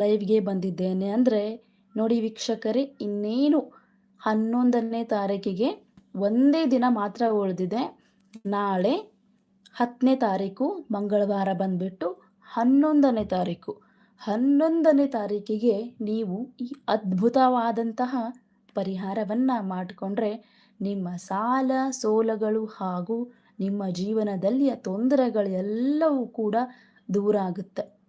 ಲೈವ್‌ಗೆ ಬಂದಿದ್ದೇನೆ. ಅಂದರೆ ನೋಡಿ ವೀಕ್ಷಕರೇ, ಇನ್ನೇನು ಹನ್ನೊಂದನೇ ತಾರೀಕಿಗೆ ಒಂದೇ ದಿನ ಮಾತ್ರ ಉಳಿದಿದೆ. ನಾಳೆ ಹತ್ತನೇ ತಾರೀಕು ಮಂಗಳವಾರ ಬಂದುಬಿಟ್ಟು ಹನ್ನೊಂದನೇ ತಾರೀಕು. ಹನ್ನೊಂದನೇ ತಾರೀಕಿಗೆ ನೀವು ಈ ಅದ್ಭುತವಾದಂತಹ ಪರಿಹಾರವನ್ನು ಮಾಡಿಕೊಂಡ್ರೆ ನಿಮ್ಮ ಸಾಲ, ಸೋಲಗಳು ಹಾಗೂ ನಿಮ್ಮ ಜೀವನದಲ್ಲಿಯ ತೊಂದರೆಗಳೆಲ್ಲವೂ ಕೂಡ ದೂರ ಆಗುತ್ತೆ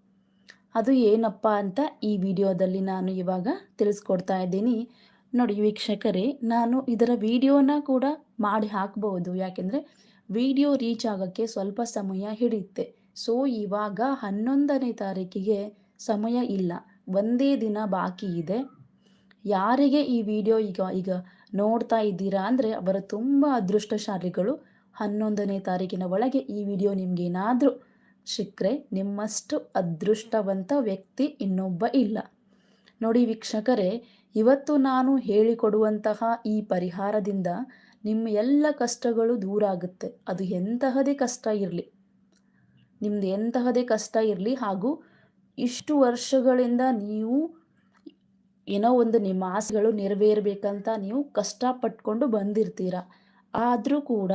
ಅದು ಏನಪ್ಪ ಅಂತ ಈ ವಿಡಿಯೋದಲ್ಲಿ ನಾನು ಇವಾಗ ತಿಳಿಸ್ಕೊಡ್ತಾ ಇದ್ದೀನಿ. ನೋಡಿ ವೀಕ್ಷಕರೇ, ನಾನು ಇದರ ವಿಡಿಯೋನ ಕೂಡ ಮಾಡಿ ಹಾಕ್ಬೋದು ಯಾಕೆಂದರೆ ವಿಡಿಯೋ ರೀಚ್ ಆಗೋಕ್ಕೆ ಸ್ವಲ್ಪ ಸಮಯ ಹಿಡಿಯುತ್ತೆ. ಸೊ, ಇವಾಗ ಹನ್ನೊಂದನೇ ತಾರೀಕಿಗೆ ಸಮಯ ಇಲ್ಲ. ಒಂದೇ ದಿನ ಬಾಕಿ ಇದೆ. ಯಾರಿಗೆ ಈ ವಿಡಿಯೋ ಈಗ ಈಗ ನೋಡ್ತಾ ಇದ್ದೀರಾ ಅಂದರೆ ಅವರ ತುಂಬ ಅದೃಷ್ಟಶಾಲಿಗಳು ಹನ್ನೊಂದನೇ ತಾರೀಕಿನ ಒಳಗೆ ಈ ವಿಡಿಯೋ ನಿಮಗೇನಾದರೂ ಸಿಕ್ಕರೆ ನಿಮ್ಮಷ್ಟು ಅದೃಷ್ಟವಂತ ವ್ಯಕ್ತಿ ಇನ್ನೊಬ್ಬ ಇಲ್ಲ. ನೋಡಿ ವೀಕ್ಷಕರೇ, ಇವತ್ತು ನಾನು ಹೇಳಿಕೊಡುವಂತಹ ಈ ಪರಿಹಾರದಿಂದ ನಿಮ್ಮ ಎಲ್ಲ ಕಷ್ಟಗಳು ದೂರ ಆಗುತ್ತೆ. ಅದು ಎಂತಹದೇ ಕಷ್ಟ ಇರಲಿ, ನಿಮ್ದು ಎಂತಹದೇ ಕಷ್ಟ ಇರಲಿ ಹಾಗೂ ಇಷ್ಟು ವರ್ಷಗಳಿಂದ ನೀವು ಏನೋ ಒಂದು ನಿಮ್ಮ ಆಸೆಗಳು ನೆರವೇರಬೇಕಂತ ನೀವು ಕಷ್ಟಪಟ್ಕೊಂಡು ಬಂದಿರ್ತೀರ. ಆದರೂ ಕೂಡ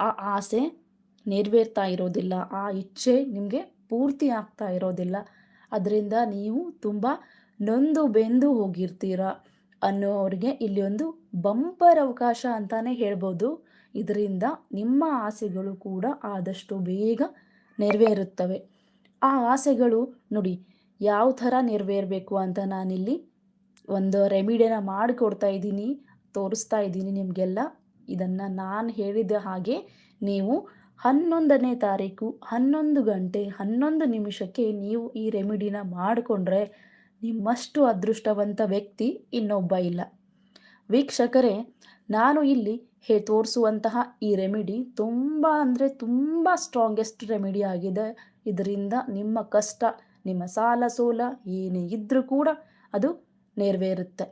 ಆ ಆಸೆ ನೆರವೇರ್ತಾ ಇರೋದಿಲ್ಲ. ಆ ಇಚ್ಛೆ ನಿಮಗೆ ಪೂರ್ತಿ ಆಗ್ತಾ ಇರೋದಿಲ್ಲ. ಅದರಿಂದ ನೀವು ತುಂಬ ನೊಂದು ಬೆಂದು ಹೋಗಿರ್ತೀರ ಅನ್ನೋರಿಗೆ ಇಲ್ಲಿ ಒಂದು ಬಂಪರ್ ಅವಕಾಶ ಅಂತಲೇ ಹೇಳ್ಬೋದು. ಇದರಿಂದ ನಿಮ್ಮ ಆಸೆಗಳು ಕೂಡ ಆದಷ್ಟು ಬೇಗ ನೆರವೇರುತ್ತವೆ. ಆ ಆಸೆಗಳು ನೋಡಿ, ಯಾವ ಥರ ನೆರವೇರಬೇಕು ಅಂತ ನಾನಿಲ್ಲಿ ಒಂದು ರೆಮಿಡಿನ ಮಾಡಿಕೊಡ್ತಾ ಇದ್ದೀನಿ, ತೋರಿಸ್ತಾ ಇದ್ದೀನಿ ನಿಮಗೆಲ್ಲ. ಇದನ್ನು ನಾನು ಹೇಳಿದ ಹಾಗೆ ನೀವು ಹನ್ನೊಂದನೇ ತಾರೀಕು ಹನ್ನೊಂದು ಗಂಟೆ ಹನ್ನೊಂದು ನಿಮಿಷಕ್ಕೆ ನೀವು ಈ ರೆಮಿಡಿನ ಮಾಡಿಕೊಂಡ್ರೆ ನಿಮ್ಮಷ್ಟು ಅದೃಷ್ಟವಂತ ವ್ಯಕ್ತಿ ಇನ್ನೊಬ್ಬ ಇಲ್ಲ. ವೀಕ್ಷಕರೇ, ನಾನು ಇಲ್ಲಿ ಹೇ ತೋರಿಸುವಂತಹ ಈ ರೆಮಿಡಿ ತುಂಬ ಅಂದರೆ ತುಂಬ ಸ್ಟ್ರಾಂಗೆಸ್ಟ್ ರೆಮಿಡಿ ಆಗಿದೆ. ಇದರಿಂದ ನಿಮ್ಮ ಕಷ್ಟ, ನಿಮ್ಮ ಸಾಲ ಸೋಲ ಏನೇ ಇದ್ದರೂ ಕೂಡ ಅದು ನೆರವೇರುತ್ತೆ.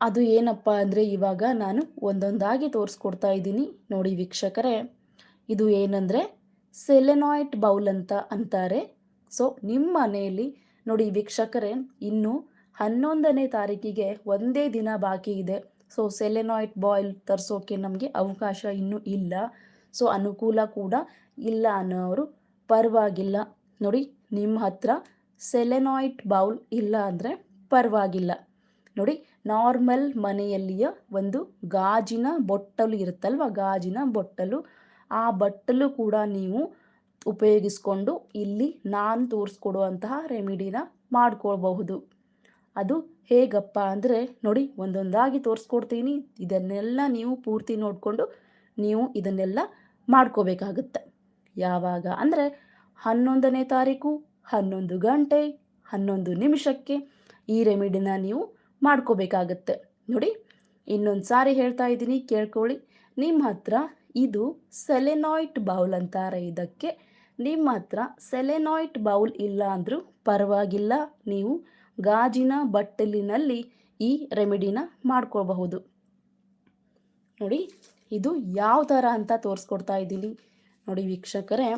ಅದು ಏನಪ್ಪ ಅಂದರೆ ಇವಾಗ ನಾನು ಒಂದೊಂದಾಗಿ ತೋರಿಸ್ಕೊಡ್ತಾ ಇದ್ದೀನಿ. ನೋಡಿ ವೀಕ್ಷಕರೇ, ಇದು ಏನಂದರೆ ಸೆಲೆನಾಯ್ಟ್ ಬೌಲ್ ಅಂತ ಅಂತಾರೆ. ಸೊ ನಿಮ್ಮ ಮನೆಯಲ್ಲಿ ನೋಡಿ ವೀಕ್ಷಕರೇ, ಇನ್ನು ಹನ್ನೊಂದನೇ ತಾರೀಕಿಗೆ ಒಂದೇ ದಿನ ಬಾಕಿ ಇದೆ. ಸೊ ಸೆಲೆನಾಯ್ಟ್ ಬಾಯ್ಲ್ ತರಿಸೋಕೆ ನಮಗೆ ಅವಕಾಶ ಇನ್ನೂ ಇಲ್ಲ. ಸೊ, ಅನುಕೂಲ ಕೂಡ ಇಲ್ಲ ಅನ್ನೋರು ಪರವಾಗಿಲ್ಲ. ನೋಡಿ ನಿಮ್ಮ ಹತ್ರ ಸೆಲೆನಾಯ್ಟ್ ಬೌಲ್ ಇಲ್ಲ ಅಂದರೆ ಪರವಾಗಿಲ್ಲ. ನೋಡಿ ನಾರ್ಮಲ್ ಮನೆಯಲ್ಲಿಯ ಒಂದು ಗಾಜಿನ ಬೊಟ್ಟಲು ಇರುತ್ತಲ್ವ? ಗಾಜಿನ ಬೊಟ್ಟಲು. ಆ ಬಟ್ಟಲು ಕೂಡ ನೀವು ಉಪಯೋಗಿಸ್ಕೊಂಡು ಇಲ್ಲಿ ನಾನು ತೋರಿಸ್ಕೊಡುವಂತಹ ರೆಮಿಡಿನ ಮಾಡ್ಕೊಳ್ಬಹುದು. ಅದು ಹೇಗಪ್ಪ ಅಂದರೆ ನೋಡಿ ಒಂದೊಂದಾಗಿ ತೋರಿಸ್ಕೊಡ್ತೀನಿ. ಇದನ್ನೆಲ್ಲ ನೀವು ಪೂರ್ತಿ ನೋಡಿಕೊಂಡು ನೀವು ಇದನ್ನೆಲ್ಲ ಮಾಡ್ಕೋಬೇಕಾಗುತ್ತೆ. ಯಾವಾಗ ಅಂದರೆ ಹನ್ನೊಂದನೇ ತಾರೀಕು, ಹನ್ನೊಂದು ಗಂಟೆ, ಹನ್ನೊಂದು ನಿಮಿಷಕ್ಕೆ ಈ ರೆಮಿಡಿನ ನೀವು ಮಾಡ್ಕೋಬೇಕಾಗತ್ತೆ. ನೋಡಿ, ಇನ್ನೊಂದು ಸಾರಿ ಹೇಳ್ತಾ ಇದ್ದೀನಿ, ಕೇಳ್ಕೊಳ್ಳಿ. ನಿಮ್ಮ ಹತ್ರ ಇದು ಸೆಲೆನಾಯ್ಟ್ ಬೌಲ್ ಅಂತಾರೆ. ಇದಕ್ಕೆ ನಿಮ್ಮ ಹತ್ರ ಸೆಲೆನಾಯ್ಟ್ ಬೌಲ್ ಇಲ್ಲ ಅಂದರೂ ಪರವಾಗಿಲ್ಲ. ನೀವು ಗಾಜಿನ ಬಟ್ಟಲಿನಲ್ಲಿ ಈ ರೆಮಿಡಿನ ಮಾಡ್ಕೋಬಹುದು ನೋಡಿ, ಇದು ಯಾವ ಥರ ಅಂತ ತೋರಿಸ್ಕೊಡ್ತಾ ಇದ್ದೀನಿ. ನೋಡಿ ವೀಕ್ಷಕರೇ,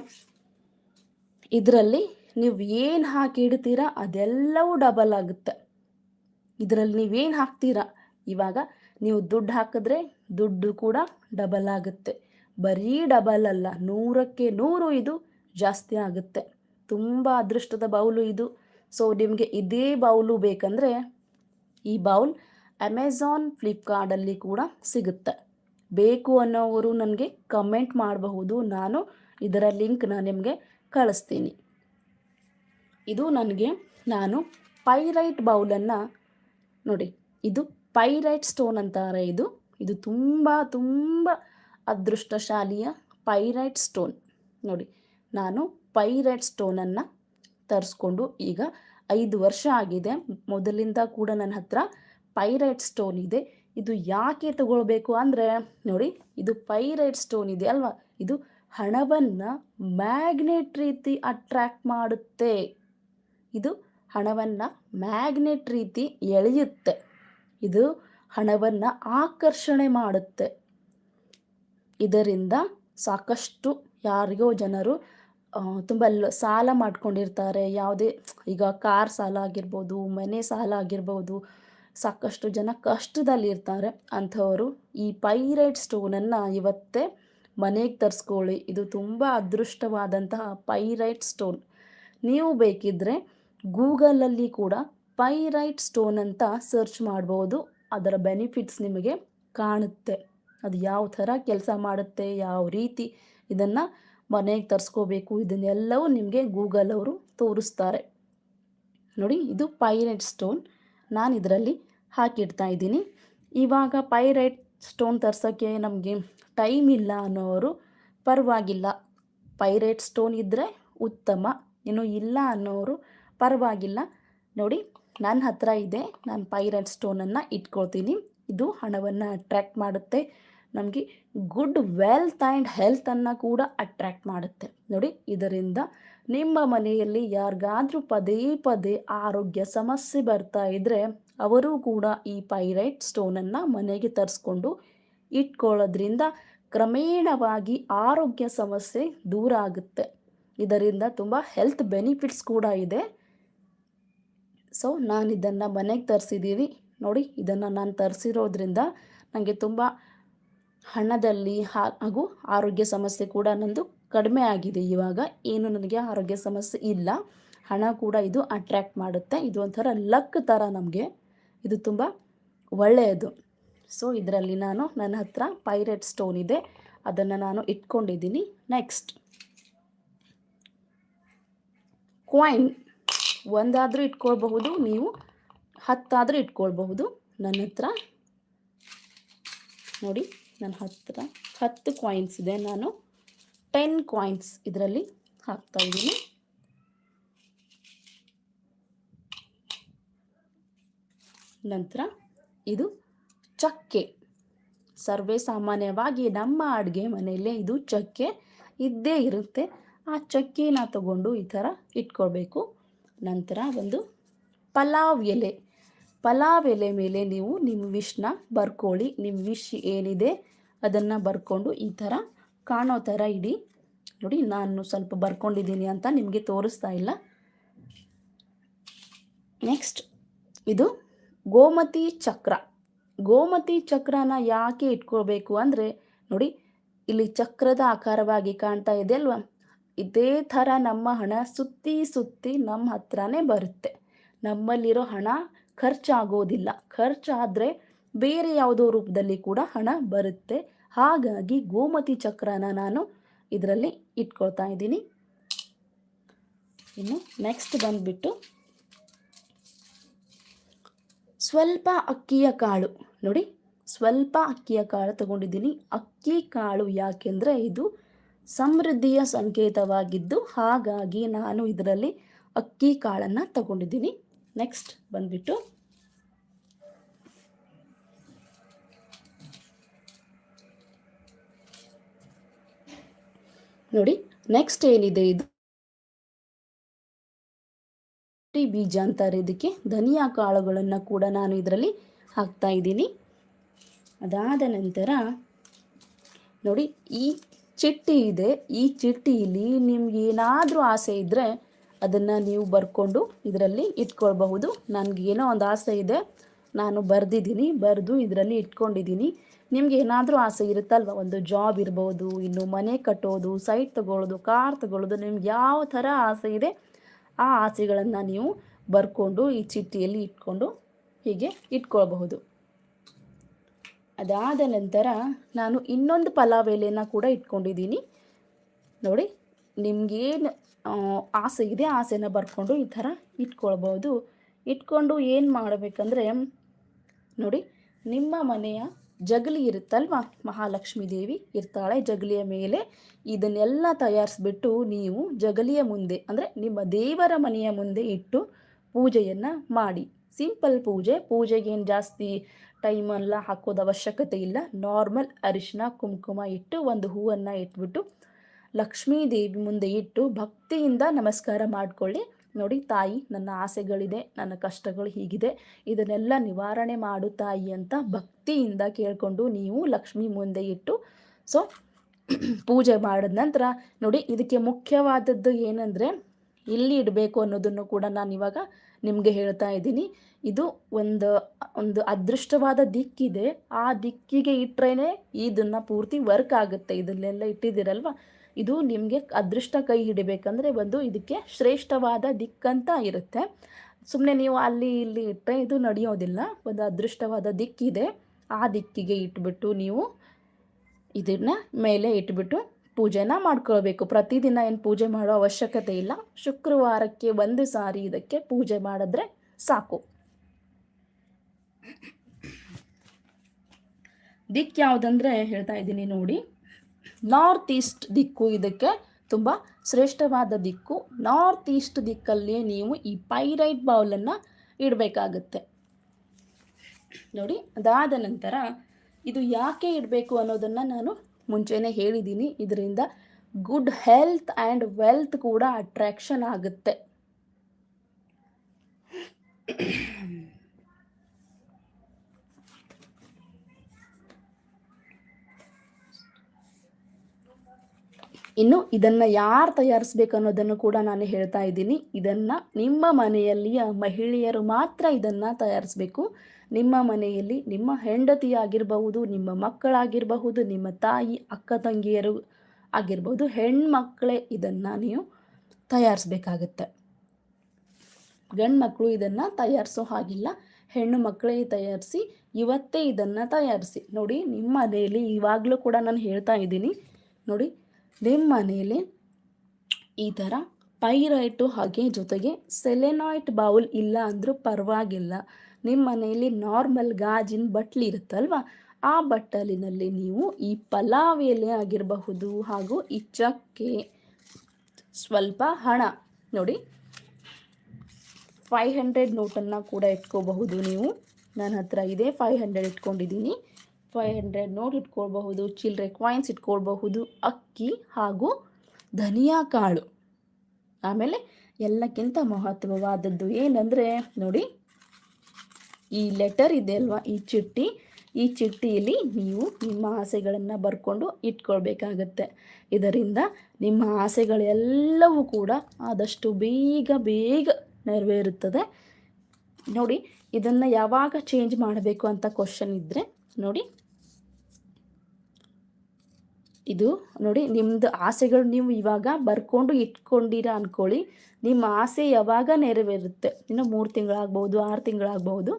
ಇದರಲ್ಲಿ ನೀವು ಏನು ಹಾಕಿ ಇಡ್ತೀರಾ ಅದೆಲ್ಲವೂ ಡಬಲ್ ಆಗುತ್ತೆ. ಇದರಲ್ಲಿ ನೀವೇನು ಹಾಕ್ತೀರಾ? ಇವಾಗ ನೀವು ದುಡ್ಡು ಹಾಕಿದ್ರೆ ದುಡ್ಡು ಕೂಡ ಡಬಲ್ ಆಗುತ್ತೆ. ಬರೀ ಡಬಲ್ ಅಲ್ಲ, ನೂರಕ್ಕೆ ನೂರು ಇದು ಜಾಸ್ತಿ ಆಗುತ್ತೆ. ತುಂಬ ಅದೃಷ್ಟದ ಬೌಲು ಇದು. ಸೊ ನಿಮಗೆ ಇದೇ ಬೌಲು ಬೇಕಂದರೆ ಈ ಬೌಲ್ ಅಮೆಝಾನ್ ಫ್ಲಿಪ್ಕಾರ್ಟಲ್ಲಿ ಕೂಡ ಸಿಗುತ್ತೆ. ಬೇಕು ಅನ್ನೋವರು ನನಗೆ ಕಮೆಂಟ್ ಮಾಡಬಹುದು. ನಾನು ಇದರ ಲಿಂಕ್ನ ನಿಮಗೆ ಕಳಿಸ್ತೀನಿ. ಇದು ನನಗೆ ನಾನು ಪೈರೈಟ್ ಬೌಲನ್ನು ನೋಡಿ, ಇದು ಪೈರೈಟ್ ಸ್ಟೋನ್ ಅಂತಾರೆ ಇದು. ಇದು ತುಂಬ ತುಂಬ ಅದೃಷ್ಟಶಾಲಿಯ ಪೈರೈಟ್ ಸ್ಟೋನ್. ನೋಡಿ, ನಾನು ಪೈರೈಟ್ ಸ್ಟೋನನ್ನು ತರಿಸ್ಕೊಂಡು ಈಗ ಐದು ವರ್ಷ ಆಗಿದೆ. ಮೊದಲಿಂದ ಕೂಡ ನನ್ನ ಹತ್ರ ಪೈರೈಟ್ ಸ್ಟೋನ್ ಇದೆ. ಇದು ಯಾಕೆ ತಗೊಳ್ಬೇಕು ಅಂದರೆ, ನೋಡಿ, ಇದು ಪೈರೈಟ್ ಸ್ಟೋನ್ ಇದೆ ಅಲ್ವಾ? ಇದು ಹಣವನ್ನು ಮ್ಯಾಗ್ನೆಟ್ ರೀತಿ ಅಟ್ರ್ಯಾಕ್ಟ್ ಮಾಡುತ್ತೆ. ಇದು ಹಣವನ್ನು ಮ್ಯಾಗ್ನೆಟ್ ರೀತಿ ಎಳೆಯುತ್ತೆ. ಇದು ಹಣವನ್ನು ಆಕರ್ಷಣೆ ಮಾಡುತ್ತೆ. ಇದರಿಂದ ಸಾಕಷ್ಟು ಯಾರಿಗೋ ಜನರು ತುಂಬ ಸಾಲ ಮಾಡ್ಕೊಂಡಿರ್ತಾರೆ. ಯಾವುದೇ, ಈಗ ಕಾರ್ ಸಾಲ ಆಗಿರ್ಬೋದು, ಮನೆ ಸಾಲ ಆಗಿರ್ಬೋದು, ಸಾಕಷ್ಟು ಜನ ಕಷ್ಟದಲ್ಲಿರ್ತಾರೆ ಅಂಥವರು ಈ ಪೈರೈಟ್ ಸ್ಟೋನನ್ನು ಇವತ್ತೇ ಮನೆಗೆ ತರಿಸ್ಕೊಳ್ಳಿ. ಇದು ತುಂಬ ಅದೃಷ್ಟವಾದಂತಹ ಪೈರೈಟ್ ಸ್ಟೋನ್. ನೀವು ಬೇಕಿದ್ದರೆ ಗೂಗಲಲ್ಲಿ ಕೂಡ ಪೈರೈಟ್ ಸ್ಟೋನ್ ಅಂತ ಸರ್ಚ್ ಮಾಡ್ಬೋದು. ಅದರ ಬೆನಿಫಿಟ್ಸ್ ನಿಮಗೆ ಕಾಣುತ್ತೆ. ಅದು ಯಾವ ಥರ ಕೆಲಸ ಮಾಡುತ್ತೆ, ಯಾವ ರೀತಿ ಇದನ್ನು ಮನೆಗೆ ತರಿಸ್ಕೋಬೇಕು, ಇದನ್ನೆಲ್ಲವೂ ನಿಮಗೆ ಗೂಗಲ್ ಅವರು ತೋರಿಸ್ತಾರೆ. ನೋಡಿ, ಇದು ಪೈರೈಟ್ ಸ್ಟೋನ್. ನಾನು ಇದರಲ್ಲಿ ಹಾಕಿಡ್ತಾ ಇದ್ದೀನಿ. ಇವಾಗ ಪೈರೈಟ್ ಸ್ಟೋನ್ ತರ್ಸೋಕ್ಕೆ ನಮಗೆ ಟೈಮ್ ಇಲ್ಲ ಅನ್ನೋರು ಪರವಾಗಿಲ್ಲ. ಪೈರೈಟ್ ಸ್ಟೋನ್ ಇದ್ದರೆ ಉತ್ತಮ. ಇನ್ನು ಇಲ್ಲ ಅನ್ನೋರು ಪರವಾಗಿಲ್ಲ. ನೋಡಿ ನನ್ನ ಹತ್ರ ಇದೆ. ನಾನು ಪೈರೈಟ್ ಸ್ಟೋನನ್ನು ಇಟ್ಕೊಳ್ತೀನಿ. ಇದು ಹಣವನ್ನು ಅಟ್ರ್ಯಾಕ್ಟ್ ಮಾಡುತ್ತೆ. ನಮಗೆ ಗುಡ್ ವೆಲ್ತ್ ಆ್ಯಂಡ್ ಹೆಲ್ತನ್ನು ಕೂಡ ಅಟ್ರ್ಯಾಕ್ಟ್ ಮಾಡುತ್ತೆ. ನೋಡಿ, ಇದರಿಂದ ನಿಮ್ಮ ಮನೆಯಲ್ಲಿ ಯಾರಿಗಾದರೂ ಪದೇ ಪದೇ ಆರೋಗ್ಯ ಸಮಸ್ಯೆ ಬರ್ತಾ ಇದ್ದರೆ ಅವರು ಕೂಡ ಈ ಪೈರೈಟ್ ಸ್ಟೋನನ್ನು ಮನೆಗೆ ತರಿಸ್ಕೊಂಡು ಇಟ್ಕೊಳ್ಳೋದ್ರಿಂದ ಕ್ರಮೇಣವಾಗಿ ಆರೋಗ್ಯ ಸಮಸ್ಯೆ ದೂರ ಆಗುತ್ತೆ. ಇದರಿಂದ ತುಂಬ ಹೆಲ್ತ್ ಬೆನಿಫಿಟ್ಸ್ ಕೂಡ ಇದೆ. ಸೊ ನಾನು ಇದನ್ನು ಮನೆಗೆ ತರಿಸಿದ್ದೀನಿ ನೋಡಿ, ಇದನ್ನು ನಾನು ತರಿಸಿರೋದ್ರಿಂದ ನನಗೆ ತುಂಬ ಹಣದಲ್ಲಿ ಹಾಗೂ ಆರೋಗ್ಯ ಸಮಸ್ಯೆ ಕೂಡ ನಂದು ಕಡಿಮೆ ಆಗಿದೆ. ಇವಾಗ ಏನು ನನಗೆ ಆರೋಗ್ಯ ಸಮಸ್ಯೆ ಇಲ್ಲ. ಹಣ ಕೂಡ ಇದು ಅಟ್ರ್ಯಾಕ್ಟ್ ಮಾಡುತ್ತೆ. ಇದು ಒಂಥರ ಲಕ್ ಥರ ನಮಗೆ. ಇದು ತುಂಬ ಒಳ್ಳೆಯದು. ಸೊ ಇದರಲ್ಲಿ ನಾನು ನನ್ನ ಹತ್ರ ಪೈರೇಟ್ ಸ್ಟೋನ್ ಇದೆ. ಅದನ್ನು ನಾನು ಇಟ್ಕೊಂಡಿದ್ದೀನಿ. ನೆಕ್ಸ್ಟ್ ಕ್ವಾಯಿನ್ ಒಂದಾದರೂ ಇಟ್ಕೊಳ್ಬಹುದು, ನೀವು ಹತ್ತಾದರೂ ಇಟ್ಕೊಳ್ಬಹುದು. ನನ್ನ ಹತ್ರ. ನೋಡಿ, ನನ್ನ ಹತ್ರ ಹತ್ತು ಕಾಯಿನ್ಸ್ ಇದೆ. ನಾನು ಟೆನ್ ಕಾಯಿನ್ಸ್ ಇದರಲ್ಲಿ ಹಾಕ್ತಾ ಇದ್ದೀನಿ. ನಂತರ ಇದು ಚಕ್ಕೆ. ಸರ್ವೇ ಸಾಮಾನ್ಯವಾಗಿ ನಮ್ಮ ಅಡುಗೆ ಮನೆಯಲ್ಲೇ ಇದು ಚಕ್ಕೆ ಇದ್ದೇ ಇರುತ್ತೆ. ಆ ಚಕ್ಕೆನ ತಗೊಂಡು ಈ ಥರ ಇಟ್ಕೊಳ್ಬೇಕು. ನಂತರ ಒಂದು ಪಲಾವ್ ಎಲೆ. ಪಲಾವ್ ಎಲೆ ಮೇಲೆ ನೀವು ನಿಮ್ಮ ವಿಶ್ನ ಬರ್ಕೊಳ್ಳಿ. ನಿಮ್ಮ ವಿಶ್ ಏನಿದೆ ಅದನ್ನು ಬರ್ಕೊಂಡು ಈ ಥರ ಕಾಣೋ ಥರ ಇಡಿ. ನೋಡಿ, ನಾನು ಸ್ವಲ್ಪ ಬರ್ಕೊಂಡಿದ್ದೀನಿ ಅಂತ ನಿಮಗೆ ತೋರಿಸ್ತಾ ಇಲ್ಲ. ನೆಕ್ಸ್ಟ್ ಇದು ಗೋಮತಿ ಚಕ್ರ. ಗೋಮತಿ ಚಕ್ರನ ಯಾಕೆ ಇಟ್ಕೊಳ್ಬೇಕು ಅಂದರೆ, ನೋಡಿ, ಇಲ್ಲಿ ಚಕ್ರದ ಆಕಾರವಾಗಿ ಕಾಣ್ತಾ ಇದೆ ಅಲ್ವಾ? ಇದೇ ಥರ ನಮ್ಮ ಹಣ ಸುತ್ತಿ ಸುತ್ತಿ ನಮ್ಮ ಹತ್ರನೇ ಬರುತ್ತೆ. ನಮ್ಮಲ್ಲಿರೋ ಹಣ ಖರ್ಚಾಗೋದಿಲ್ಲ. ಖರ್ಚಾದರೆ ಬೇರೆ ಯಾವುದೋ ರೂಪದಲ್ಲಿ ಕೂಡ ಹಣ ಬರುತ್ತೆ. ಹಾಗಾಗಿ ಗೋಮತಿ ಚಕ್ರನ ನಾನು ಇದರಲ್ಲಿ ಇಟ್ಕೊಳ್ತಾ ಇದ್ದೀನಿ. ಇನ್ನು ನೆಕ್ಸ್ಟ್ ಬಂದುಬಿಟ್ಟು ಸ್ವಲ್ಪ ಅಕ್ಕಿಯ ಕಾಳು. ನೋಡಿ, ಸ್ವಲ್ಪ ಅಕ್ಕಿಯ ಕಾಳು ತಗೊಂಡಿದ್ದೀನಿ. ಅಕ್ಕಿ ಕಾಳು ಯಾಕೆಂದರೆ ಇದು ಸಮೃದ್ಧಿಯ ಸಂಕೇತವಾಗಿದ್ದು ಹಾಗಾಗಿ ನಾನು ಇದರಲ್ಲಿ ಅಕ್ಕಿ ಕಾಳನ್ನು ತಗೊಂಡಿದ್ದೀನಿ. ನೆಕ್ಸ್ಟ್ ಬಂದ್ಬಿಟ್ಟು ನೋಡಿ ನೆಕ್ಸ್ಟ್ ಏನಿದೆ ಇದು? ಬೀಜ ಅಂತಾರೆ ಇದಕ್ಕೆ ಧನಿಯಾ ಕಾಳುಗಳನ್ನು ಕೂಡ ನಾನು ಇದರಲ್ಲಿ ಹಾಕ್ತಾ ಇದ್ದೀನಿ. ಅದಾದ ನಂತರ ನೋಡಿ, ಈ ಚಿಟ್ಟಿ ಇದೆ. ಈ ಚಿಟ್ಟಿಯಲ್ಲಿ ನಿಮ್ಗೆ ಏನಾದರೂ ಆಸೆ ಇದ್ದರೆ ಅದನ್ನು ನೀವು ಬರ್ಕೊಂಡು ಇದರಲ್ಲಿ ಇಟ್ಕೊಳ್ಬಹುದು. ಏನೋ ಒಂದು ಆಸೆ ಇದೆ. ನಾನು ಬರೆದಿದ್ದೀನಿ, ಬರೆದು ಇದರಲ್ಲಿ ಇಟ್ಕೊಂಡಿದ್ದೀನಿ. ನಿಮ್ಗೆ ಏನಾದರೂ ಆಸೆ ಇರುತ್ತಲ್ವ? ಒಂದು ಜಾಬ್ ಇರ್ಬೋದು, ಇನ್ನು ಮನೆ ಕಟ್ಟೋದು, ಸೈಟ್ ತಗೊಳ್ಳೋದು, ಕಾರ್ ತಗೊಳ್ಳೋದು, ನಿಮ್ಗೆ ಯಾವ ಥರ ಆಸೆ ಇದೆ? ಆ ಆಸೆಗಳನ್ನು ನೀವು ಬರ್ಕೊಂಡು ಈ ಚಿಟ್ಟಿಯಲ್ಲಿ ಇಟ್ಕೊಂಡು ಹೀಗೆ ಇಟ್ಕೊಳ್ಬಹುದು. ಅದಾದ ನಂತರ ನಾನು ಇನ್ನೊಂದು ಪಲಾವ್ ಎಲೆನ ಕೂಡ ಇಟ್ಕೊಂಡಿದ್ದೀನಿ. ನೋಡಿ, ನಿಮಗೇನು ಆಸೆ ಇದೆ, ಆಸೆನ ಬರ್ಕೊಂಡು ಈ ಥರ ಇಟ್ಕೊಳ್ಬೋದು. ಇಟ್ಕೊಂಡು ಏನು ಮಾಡಬೇಕಂದ್ರೆ, ನೋಡಿ, ನಿಮ್ಮ ಮನೆಯ ಜಗಲಿ ಇರುತ್ತಲ್ವ? ಮಹಾಲಕ್ಷ್ಮೀ ದೇವಿ ಇರ್ತಾಳೆ ಜಗಲಿಯ ಮೇಲೆ. ಇದನ್ನೆಲ್ಲ ತಯಾರಿಸ್ಬಿಟ್ಟು ನೀವು ಜಗಲಿಯ ಮುಂದೆ, ಅಂದರೆ ನಿಮ್ಮ ದೇವರ ಮನೆಯ ಮುಂದೆ ಇಟ್ಟು ಪೂಜೆಯನ್ನು ಮಾಡಿ. ಸಿಂಪಲ್ ಪೂಜೆ, ಪೂಜೆಗೇನು ಜಾಸ್ತಿ ಟೈಮೆಲ್ಲ ಹಾಕೋದು ಅವಶ್ಯಕತೆ ಇಲ್ಲ. ನಾರ್ಮಲ್ ಅರಿಶಿನ, ಕುಂಕುಮ ಇಟ್ಟು ಒಂದು ಹೂವನ್ನು ಇಟ್ಬಿಟ್ಟು ಲಕ್ಷ್ಮೀ ದೇವಿ ಮುಂದೆ ಇಟ್ಟು ಭಕ್ತಿಯಿಂದ ನಮಸ್ಕಾರ ಮಾಡಿಕೊಳ್ಳಿ. ನೋಡಿ ತಾಯಿ, ನನ್ನ ಆಸೆಗಳಿದೆ, ನನ್ನ ಕಷ್ಟಗಳು ಹೀಗಿದೆ. ಇದನ್ನೆಲ್ಲ ನಿವಾರಣೆ ಮಾಡು ತಾಯಿ ಅಂತ ಭಕ್ತಿಯಿಂದ ಕೇಳಿಕೊಂಡು ನೀವು ಲಕ್ಷ್ಮಿ ಮುಂದೆ ಇಟ್ಟು ಸೊ, ಪೂಜೆ ಮಾಡಿದ ನಂತರ ನೋಡಿ, ಇದಕ್ಕೆ ಮುಖ್ಯವಾದದ್ದು ಏನಂದರೆ ಇಲ್ಲಿ ಇಡಬೇಕು ಅನ್ನೋದನ್ನು ಕೂಡ ನಾನು ಇವಾಗ ನಿಮಗೆ ಹೇಳ್ತಾ ಇದ್ದೀನಿ. ಇದು ಒಂದು ಒಂದು ಅದೃಷ್ಟವಾದ ದಿಕ್ಕಿದೆ. ಆ ದಿಕ್ಕಿಗೆ ಇಟ್ಟರೆ ಇದನ್ನು ಪೂರ್ತಿ ವರ್ಕ್ ಆಗುತ್ತೆ. ಇದನ್ನೆಲ್ಲ ಇಟ್ಟಿದ್ದೀರಲ್ವ? ಇದು ನಿಮಗೆ ಅದೃಷ್ಟ ಕೈ ಹಿಡಿಬೇಕಂದ್ರೆ ಒಂದು ಇದಕ್ಕೆ ಶ್ರೇಷ್ಠವಾದ ದಿಕ್ಕಂತ ಇರುತ್ತೆ. ಸುಮ್ಮನೆ ನೀವು ಅಲ್ಲಿ ಇಲ್ಲಿ ಇಟ್ಟರೆ ಇದು ನಡೆಯೋದಿಲ್ಲ. ಒಂದು ಅದೃಷ್ಟವಾದ ದಿಕ್ಕಿದೆ. ಆ ದಿಕ್ಕಿಗೆ ಇಟ್ಬಿಟ್ಟು ನೀವು ಇದನ್ನು ಮೇಲೆ ಇಟ್ಬಿಟ್ಟು ಪೂಜೆನ ಮಾಡ್ಕೊಳ್ಬೇಕು. ಪ್ರತಿದಿನ ಏನು ಪೂಜೆ ಮಾಡೋ ಅವಶ್ಯಕತೆ ಇಲ್ಲ. ಶುಕ್ರವಾರಕ್ಕೆ ಒಂದು ಸಾರಿ ಇದಕ್ಕೆ ಪೂಜೆ ಮಾಡಿದ್ರೆ ಸಾಕು. ದಿಕ್ಕು ಯಾವುದಂದ್ರೆ ಹೇಳ್ತಾ ಇದ್ದೀನಿ ನೋಡಿ. ನಾರ್ತ್ ಈಸ್ಟ್ ದಿಕ್ಕು ಇದಕ್ಕೆ ತುಂಬ ಶ್ರೇಷ್ಠವಾದ ದಿಕ್ಕು. ನಾರ್ತ್ ಈಸ್ಟ್ ದಿಕ್ಕಲ್ಲಿ ನೀವು ಈ ಪೈರೈಟ್ ಬೌಲನ್ನು ಇಡಬೇಕಾಗುತ್ತೆ. ನೋಡಿ ಅದಾದ ನಂತರ ಇದು ಯಾಕೆ ಇಡಬೇಕು ಅನ್ನೋದನ್ನು ನಾನು ಮುಂಚೆನೇ ಹೇಳಿದ್ದೀನಿ ಇದರಿಂದ ಗುಡ್ ಹೆಲ್ತ್ ಆ್ಯಂಡ್ ವೆಲ್ತ್ ಕೂಡ ಅಟ್ರಾಕ್ಷನ್ ಆಗುತ್ತೆ. ಇನ್ನು ಇದನ್ನು ಯಾರು ತಯಾರಿಸ್ಬೇಕು ಅನ್ನೋದನ್ನು ಕೂಡ ನಾನು ಹೇಳ್ತಾ ಇದ್ದೀನಿ. ಇದನ್ನು ನಿಮ್ಮ ಮನೆಯಲ್ಲಿಯ ಮಹಿಳೆಯರು ಮಾತ್ರ ಇದನ್ನು ತಯಾರಿಸಬೇಕು. ನಿಮ್ಮ ಮನೆಯಲ್ಲಿ ನಿಮ್ಮ ಹೆಂಡತಿಯಾಗಿರಬಹುದು, ನಿಮ್ಮ ಮಕ್ಕಳಾಗಿರಬಹುದು, ನಿಮ್ಮ ತಾಯಿ, ಅಕ್ಕ ತಂಗಿಯರು ಆಗಿರ್ಬೋದು ಹೆಣ್ಮಕ್ಕಳೇ ಇದನ್ನು ನೀವು ತಯಾರಿಸ್ಬೇಕಾಗತ್ತೆ. ಗಂಡು ಮಕ್ಕಳು ಇದನ್ನು ತಯಾರಿಸೋ ಹಾಗಿಲ್ಲ. ಹೆಣ್ಣು ಮಕ್ಕಳೇ ತಯಾರಿಸಿ ಇವತ್ತೇ ಇದನ್ನು ತಯಾರಿಸಿ. ನೋಡಿ, ನಿಮ್ಮ ಮನೆಯಲ್ಲಿ ಇವಾಗಲೂ ಕೂಡ ನಾನು ಹೇಳ್ತಾ ಇದ್ದೀನಿ. ನೋಡಿ, ನಿಮ್ಮ ಮನೆಯಲ್ಲಿ ಈ ಥರ ಪೈರೈಟು ಹಾಗೆ ಜೊತೆಗೆ ಸೆಲೆನಾಯ್ಟ್ ಬೌಲ್ ಇಲ್ಲ ಅಂದರೂ ಪರವಾಗಿಲ್ಲ. ನಿಮ್ಮ ಮನೆಯಲ್ಲಿ ನಾರ್ಮಲ್ ಗಾಜಿನ ಬಟ್ಲಿ ಇರುತ್ತಲ್ವ? ಆ ಬಟ್ಟಲಿನಲ್ಲಿ ನೀವು ಈ ಪಲಾವ್ ಎಲೆ ಆಗಿರಬಹುದು ಹಾಗೂ ಈ ಚಕ್ಕೆ, ಸ್ವಲ್ಪ ಹಣ. ನೋಡಿ ಫೈವ್ ಹಂಡ್ರೆಡ್ ನೋಟನ್ನು ಕೂಡ ಇಟ್ಕೋಬಹುದು ನೀವು. ನನ್ನ ಹತ್ರ ಇದೆ ಫೈವ್ ಹಂಡ್ರೆಡ್ ಇಟ್ಕೊಂಡಿದ್ದೀನಿ ಫೈವ್ ಹಂಡ್ರೆಡ್ ನೋಟ್ ಇಟ್ಕೊಳ್ಬಹುದು ಚಿಲ್ಲರೆ ಕಾಯಿನ್ಸ್ ಇಟ್ಕೊಳ್ಬಹುದು, ಅಕ್ಕಿ ಹಾಗೂ ಧನಿಯಾ ಕಾಳು. ಆಮೇಲೆ ಎಲ್ಲಕ್ಕಿಂತ ಮಹತ್ವವಾದದ್ದು ಏನಂದರೆ, ನೋಡಿ ಈ ಲೆಟರ್ ಇದೆ ಅಲ್ವಾ? ಈ ಚಿಟ್ಟಿ. ಈ ಚಿಟ್ಟಿಯಲ್ಲಿ ನೀವು ನಿಮ್ಮ ಆಸೆಗಳನ್ನು ಬರ್ಕೊಂಡು ಇಟ್ಕೊಳ್ಬೇಕಾಗತ್ತೆ. ಇದರಿಂದ ನಿಮ್ಮ ಆಸೆಗಳೆಲ್ಲವೂ ಕೂಡ ಆದಷ್ಟು ಬೇಗ ಬೇಗ ನೆರವೇರುತ್ತದೆ. ನೋಡಿ, ಇದನ್ನು ಯಾವಾಗ ಚೇಂಜ್ ಮಾಡಬೇಕು ಅಂತ ಕ್ವಶನ್ ಇದ್ದರೆ ನೋಡಿ. ಇದು ನೋಡಿ ನಿಮ್ಮದು ಆಸೆಗಳು ನೀವು ಇವಾಗ ಬರ್ಕೊಂಡು ಇಟ್ಕೊಂಡಿರ ಅಂದ್ಕೊಳ್ಳಿ ನಿಮ್ಮ ಆಸೆ ಯಾವಾಗ ನೆರವೇರುತ್ತೆ? ಇನ್ನು ಮೂರು ತಿಂಗಳಾಗ್ಬೋದು, ಆರು ತಿಂಗಳಾಗ್ಬೋದು.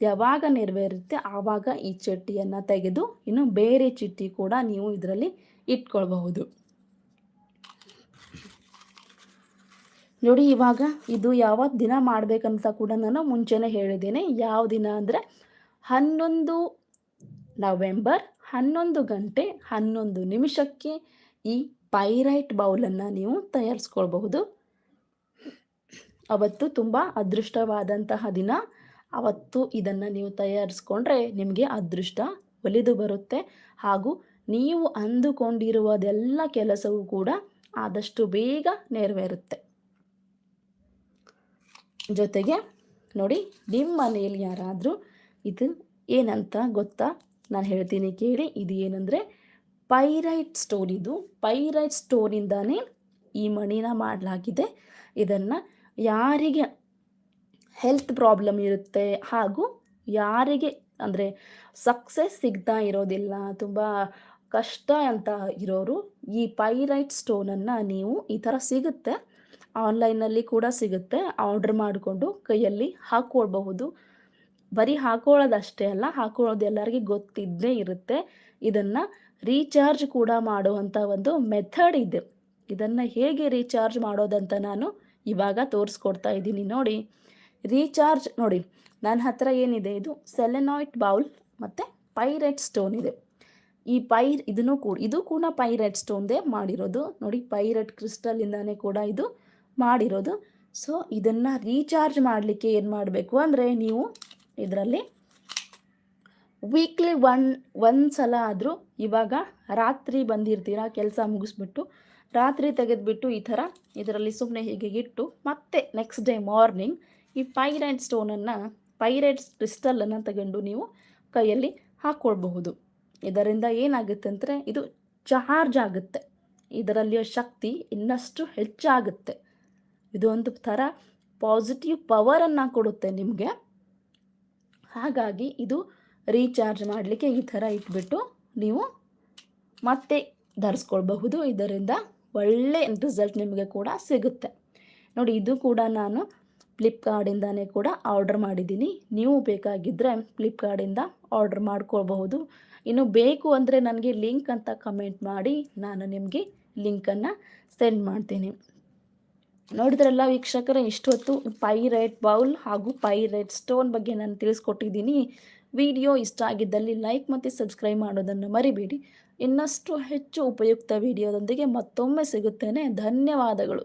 ಯಾವಾಗ ನೆರವೇರುತ್ತೆ ಆವಾಗ ಈ ಚಟ್ಟಿಯನ್ನು ತೆಗೆದು ಇನ್ನು ಬೇರೆ ಚಿಟ್ಟಿ ಕೂಡ ನೀವು ಇದರಲ್ಲಿ ಇಟ್ಕೊಳ್ಬಹುದು. ನೋಡಿ ಇವಾಗ ಇದು ಯಾವ ದಿನ ಮಾಡಬೇಕಂತ ಕೂಡ ನಾನು ಮುಂಚೆನೇ ಹೇಳಿದ್ದೇನೆ. ಯಾವ ದಿನ ಅಂದರೆ ಹನ್ನೊಂದು ನವೆಂಬರ್ ಹನ್ನೊಂದು ಗಂಟೆ ಹನ್ನೊಂದು ನಿಮಿಷಕ್ಕೆ ಈ ಪೈರೈಟ್ ಬೌಲನ್ನು ನೀವು ತಯಾರಿಸ್ಕೊಳ್ಬಹುದು. ಅವತ್ತು ತುಂಬ ಅದೃಷ್ಟವಾದಂತಹ ದಿನ. ಅವತ್ತು ಇದನ್ನು ನೀವು ತಯಾರಿಸ್ಕೊಂಡ್ರೆ ನಿಮಗೆ ಅದೃಷ್ಟ ಒಲಿದು ಬರುತ್ತೆ. ಹಾಗೂ ನೀವು ಅಂದುಕೊಂಡಿರುವುದೆಲ್ಲ ಕೆಲಸವೂ ಕೂಡ ಆದಷ್ಟು ಬೇಗ ನೆರವೇರುತ್ತೆ. ಜೊತೆಗೆ ನೋಡಿ ನಿಮ್ಮ ಮನೆಯಲ್ಲಿ ಯಾರಾದರೂ ಇದು ಏನಂತ ಗೊತ್ತಾ? ನಾನು ಹೇಳ್ತೀನಿ ಕೇಳಿ, ಇದು ಏನಂದರೆ ಪೈರೈಟ್ ಸ್ಟೋನ್ ಇದು. ಪೈರೈಟ್ ಸ್ಟೋನಿಂದಾನೇ ಈ ಮಣಿನ ಮಾಡಲಾಗಿದೆ. ಇದನ್ನು ಯಾರಿಗೆ ಹೆಲ್ತ್ ಪ್ರಾಬ್ಲಮ್ ಇರುತ್ತೆ. ಹಾಗೂ ಯಾರಿಗೆ ಅಂದರೆ ಸಕ್ಸಸ್ ಸಿಗ್ತಾ ಇರೋದಿಲ್ಲ, ತುಂಬ ಕಷ್ಟ ಅಂತ ಇರೋರು ಈ ಪೈರೈಟ್ ಸ್ಟೋನನ್ನು ನೀವು ಈ ಥರ ಸಿಗುತ್ತೆ. ಆನ್ಲೈನಲ್ಲಿ ಕೂಡ ಸಿಗುತ್ತೆ. ಆರ್ಡ್ರ್ ಮಾಡಿಕೊಂಡು ಕೈಯಲ್ಲಿ ಹಾಕ್ಕೊಳ್ಬಹುದು ಬರೀ ಹಾಕೊಳ್ಳೋದಷ್ಟೇ ಅಲ್ಲ ಹಾಕೊಳ್ಳೋದು ಎಲ್ಲರಿಗೂ ಗೊತ್ತಿದ್ದೇ ಇರುತ್ತೆ. ಇದನ್ನು ರೀಚಾರ್ಜ್ ಕೂಡ ಮಾಡುವಂಥ ಒಂದು ಮೆಥಡ್ ಇದೆ. ಇದನ್ನು ಹೇಗೆ ರೀಚಾರ್ಜ್ ಮಾಡೋದಂತ ನಾನು ಇವಾಗ ತೋರಿಸ್ಕೊಡ್ತಾ ಇದ್ದೀನಿ ನೋಡಿ. ರೀಚಾರ್ಜ್ ನೋಡಿ, ನನ್ನ ಹತ್ರ ಏನಿದೆ? ಇದು ಸೆಲೆನಾಯ್ಟ್ ಬೌಲ್ ಮತ್ತು ಪೈರೆಟ್ ಸ್ಟೋನ್ ಇದೆ. ಈ ಪೈರ್ ಇದನ್ನು ಕೂಡ, ಇದು ಕೂಡ ಪೈರೆಟ್ ಸ್ಟೋನ್ದೇ ಮಾಡಿರೋದು. ನೋಡಿ, ಪೈರೆಟ್ ಕ್ರಿಸ್ಟಲಿಂದಾನೇ ಕೂಡ ಇದು ಮಾಡಿರೋದು. ಸೊ, ಇದನ್ನು ರೀಚಾರ್ಜ್ ಮಾಡಲಿಕ್ಕೆ ಏನು ಮಾಡಬೇಕು ಅಂದರೆ, ನೀವು ಇದರಲ್ಲಿ ವೀಕ್ಲಿ ಒನ್ ಒಂದು ಸಲ ಆದರೂ ಇವಾಗ ರಾತ್ರಿ ಬಂದಿರ್ತೀರ, ಕೆಲಸ ಮುಗಿಸ್ಬಿಟ್ಟು, ರಾತ್ರಿ ತೆಗೆದುಬಿಟ್ಟು ಈ ಥರ ಇದರಲ್ಲಿ ಸುಮ್ಮನೆ ಹೀಗೆ ಇಟ್ಟು ಮತ್ತೆ ನೆಕ್ಸ್ಟ್ ಡೇ ಮಾರ್ನಿಂಗ್ ಈ ಪೈರೈಟ್ ಸ್ಟೋನನ್ನು, ಪೈರೈಟ್ ಕ್ರಿಸ್ಟಲನ್ನು ತಗೊಂಡು ನೀವು ಕೈಯಲ್ಲಿ ಹಾಕ್ಕೊಳ್ಬಹುದು ಇದರಿಂದ ಏನಾಗುತ್ತೆ ಅಂದರೆ, ಇದು ಚಾರ್ಜ್ ಆಗುತ್ತೆ. ಇದರಲ್ಲಿಯ ಶಕ್ತಿ ಇನ್ನಷ್ಟು ಹೆಚ್ಚಾಗುತ್ತೆ. ಇದೊಂದು ಥರ ಪಾಸಿಟಿವ್ ಪವರನ್ನು ಕೊಡುತ್ತೆ ನಿಮಗೆ. ಹಾಗಾಗಿ ಇದು ರೀಚಾರ್ಜ್ ಮಾಡಲಿಕ್ಕೆ ಈ ಥರ ಇಟ್ಬಿಟ್ಟು ನೀವು ಮತ್ತೆ ಧರಿಸ್ಕೊಳ್ಬಹುದು. ಇದರಿಂದ ಒಳ್ಳೆ ರಿಸಲ್ಟ್ ನಿಮಗೆ ಕೂಡ ಸಿಗುತ್ತೆ. ನೋಡಿ, ಇದು ಕೂಡ ನಾನು ಫ್ಲಿಪ್ಕಾರ್ಟಿಂದನೇ ಕೂಡ ಆರ್ಡರ್ ಮಾಡಿದ್ದೀನಿ. ನೀವು ಬೇಕಾಗಿದ್ದರೆ ಫ್ಲಿಪ್ಕಾರ್ಟಿಂದ ಆರ್ಡರ್ ಮಾಡ್ಕೊಳ್ಬಹುದು ಇನ್ನು ಬೇಕು ಅಂದರೆ ನನಗೆ ಲಿಂಕ್ ಅಂತ ಕಮೆಂಟ್ ಮಾಡಿ, ನಾನು ನಿಮಗೆ ಲಿಂಕನ್ನು ಸೆಂಡ್ ಮಾಡ್ತೀನಿ. ನೋಡಿದ್ರಲ್ಲ ವೀಕ್ಷಕರೇ, ಇಷ್ಟೊತ್ತು ಪೈರೈಟ್ ಬೌಲ್ ಹಾಗೂ ಪೈರೈಟ್ ಸ್ಟೋನ್ ಬಗ್ಗೆ ನಾನು ತಿಳಿಸ್ಕೊಟ್ಟಿದ್ದೀನಿ. ವಿಡಿಯೋ ಇಷ್ಟ ಆಗಿದ್ದಲ್ಲಿ ಲೈಕ್ ಮತ್ತು ಸಬ್ಸ್ಕ್ರೈಬ್ ಮಾಡೋದನ್ನು ಮರಿಬೇಡಿ. ಇನ್ನಷ್ಟು ಹೆಚ್ಚು ಉಪಯುಕ್ತ ವಿಡಿಯೋದೊಂದಿಗೆ ಮತ್ತೊಮ್ಮೆ ಸಿಗುತ್ತೇನೆ. ಧನ್ಯವಾದಗಳು.